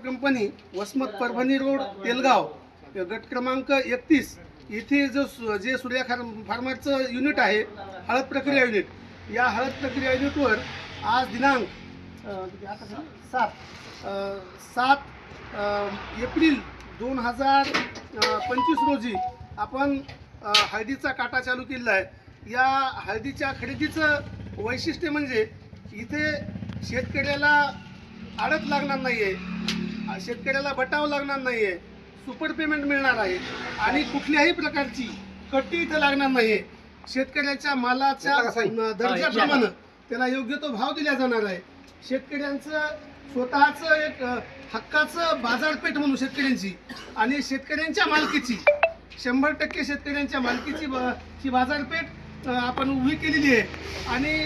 Company Vasmat Parbhani road Telgaon. गट क्रमांक एकतीस. इथे जो सु- जे सूर्या खार फार्मरचं युनिट आहे हळद प्रक्रिया युनिट या हळद प्रक्रिया युनिटवर आज दिनांक सात. सात एप्रिल दोन हजार पंचवीस रोजी आपण हळदीचा काटा चालू केलेला आहे. या हळदीच्या खरेदीचं वैशिष्ट्य म्हणजे इथे शेतकऱ्याला आडत लागणार नाही आहे शेतकऱ्याला बटाव लागणार नाहीये. सुपर पेमेंट मिळणार आहे. आणि कुठल्याही प्रकारची कट्टी इथं लागणार नाहीये. शेतकऱ्याच्या मालाच्या दर्जाप्रमाणे त्याला योग्य तो भाव दिला जाणार आहे. शेतकऱ्यांचं स्वतःचं एक हक्काचं बाजारपेठ म्हणून शेतकऱ्यांची आणि शेतकऱ्यांच्या मालकीची शंभर टक्के शेतकऱ्यांच्या मालकीची ब- ची बाजारपेठ आपण उभी केलेली आहे. आणि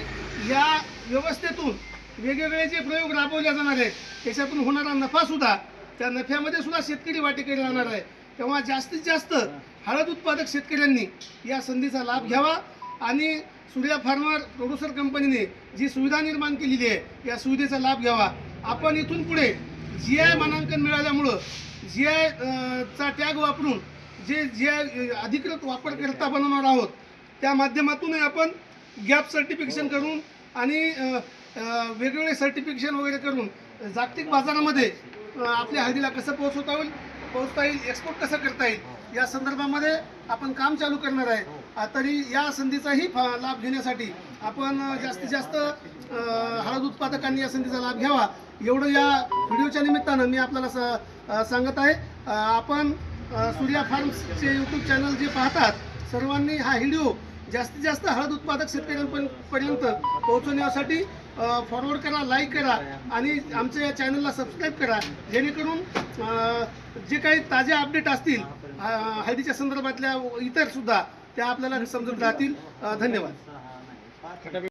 या व्यवस्थेतून वेगवेगळे जे प्रयोग राबवले जाणार आहेत त्याच्यातून होणारा नफा सुद्धा त्या नफ्यामध्ये सुद्धा शेतकरी वाटेकरी राहणार आहे. तेव्हा जास्तीत जास्त हळद उत्पादक शेतकऱ्यांनी या संधीचा लाभ घ्यावा आणि सूर्या फार्मर प्रोड्युसर कंपनीने जी सुविधा निर्माण केलेली आहे या सुविधेचा लाभ घ्यावा. आपण इथून पुढे जी आय मानांकन मिळाल्यामुळं जी आय चा टॅग वापरून जे जी आय अधिकृत वापरकर्ता बनवणार आहोत त्या माध्यमातून आपण गॅप सर्टिफिकेशन करून आणि वेगवेगळे सर्टिफिकेशन वगैरे करून जागतिक बाजारामध्ये आपल्या हळदीला कसं पोहोचवता येईल पोहोचता येईल एक्सपोर्ट कसं करता येईल या संदर्भामध्ये आपण काम चालू करणार आहे. तरी या संधीचाही फा- लाभ घेण्यासाठी आपण जास्तीत जास्त हळद उत्पादकांनी या संधीचा लाभ घ्यावा. एवढं या व्हिडिओच्या निमित्तानं मी आपल्याला स- सांगत आहे. आपण सूर्या फार्म्सचे यूट्यूब चॅनल जे पाहतात सर्वांनी हा व्हिडिओ जास्तीत जास्त हळद उत्पादक शेतकऱ्यांपर्यंत पोहोचवण्यासाठी फॉरवर्ड करा लाईक करा आणि आमच्या या चॅनलला सबस्क्राईब करा. जेणेकरून जे काही ताजे अपडेट असतील हळदीच्या संदर्भातल्या इतर सुद्धा त्या आपल्याला समजून राहतील. धन्यवाद.